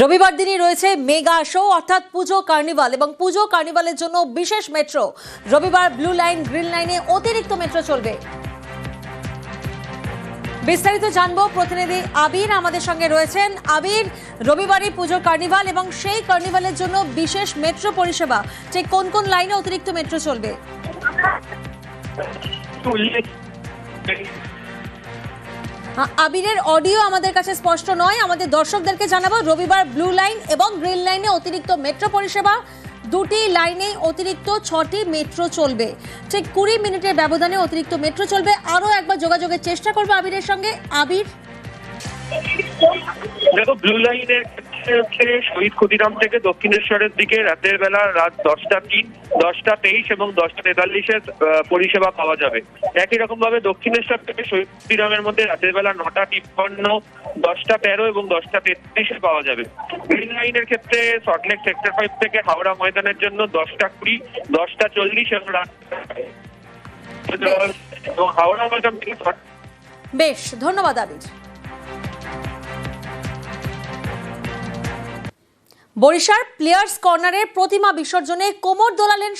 রবিবার দিনই রয়েছে মেগা শো, অর্থাৎ পুজো, কার্নিভাল এবং পুজো, কার্নিভালের জন্য বিশেষ মেট্রো। রবিবার ব্লু লাইন, গ্রিন লাইনে অতিরিক্ত মেট্রো চলবে। বিস্তারিত জানব প্রতিনিধি আবির আমাদের সঙ্গে রয়েছেন। আবির, রবিবারই পুজো কার্নিভাল এবং সেই কার্নিভালের জন্য বিশেষ মেট্রো পরিষেবা। ঠিক কোন কোন লাইনে অতিরিক্ত মেট্রো চলবে? আবিরের অডিও আমাদের কাছে স্পষ্ট নয়। আমাদের দর্শকদেরকে জানাব, রবিবার ব্লু লাইন এবং গ্রিন লাইনে অতিরিক্ত মেট্রো পরিষেবা। দুটি লাইনে অতিরিক্ত, ছটি মেট্রো চলবে। ঠিক কুড়ি মিনিটের ব্যবধানে অতিরিক্ত মেট্রো চলবে। আরও একবার যোগাযোগের চেষ্টা করব আবিরের সঙ্গে। আবির? দেখো, ব্লু লাইনের হচ্ছে শহীদ ক্ষুদিরাম থেকে দক্ষিণেশ্বরের দিকে রাতের বেলা রাত দশটা তিন, দশটা তেইশ এবং দশটা তেতাল্লিশের পরিষেবা পাওয়া যাবে। একই রকম ভাবে দক্ষিণেশ্বর থেকে শহীদ ক্ষুদিরামের মধ্যে রাতের বেলা নটা তিপ্পান্ন, দশটা তেরো এবং দশটা তেত্রিশে পাওয়া যাবে। গ্রিন লাইনের ক্ষেত্রে সল্টলেক সেক্টর ফাইভ থেকে হাওড়া ময়দানের জন্য দশটা কুড়ি, দশটা চল্লিশ এবং রাত হাওড়া ময়দান থেকে বেশ, ধন্যবাদ আবির। বরিশার প্লেয়ার্স কর্নারের প্রতিমা বিসর্জনে কোমর দোলালেন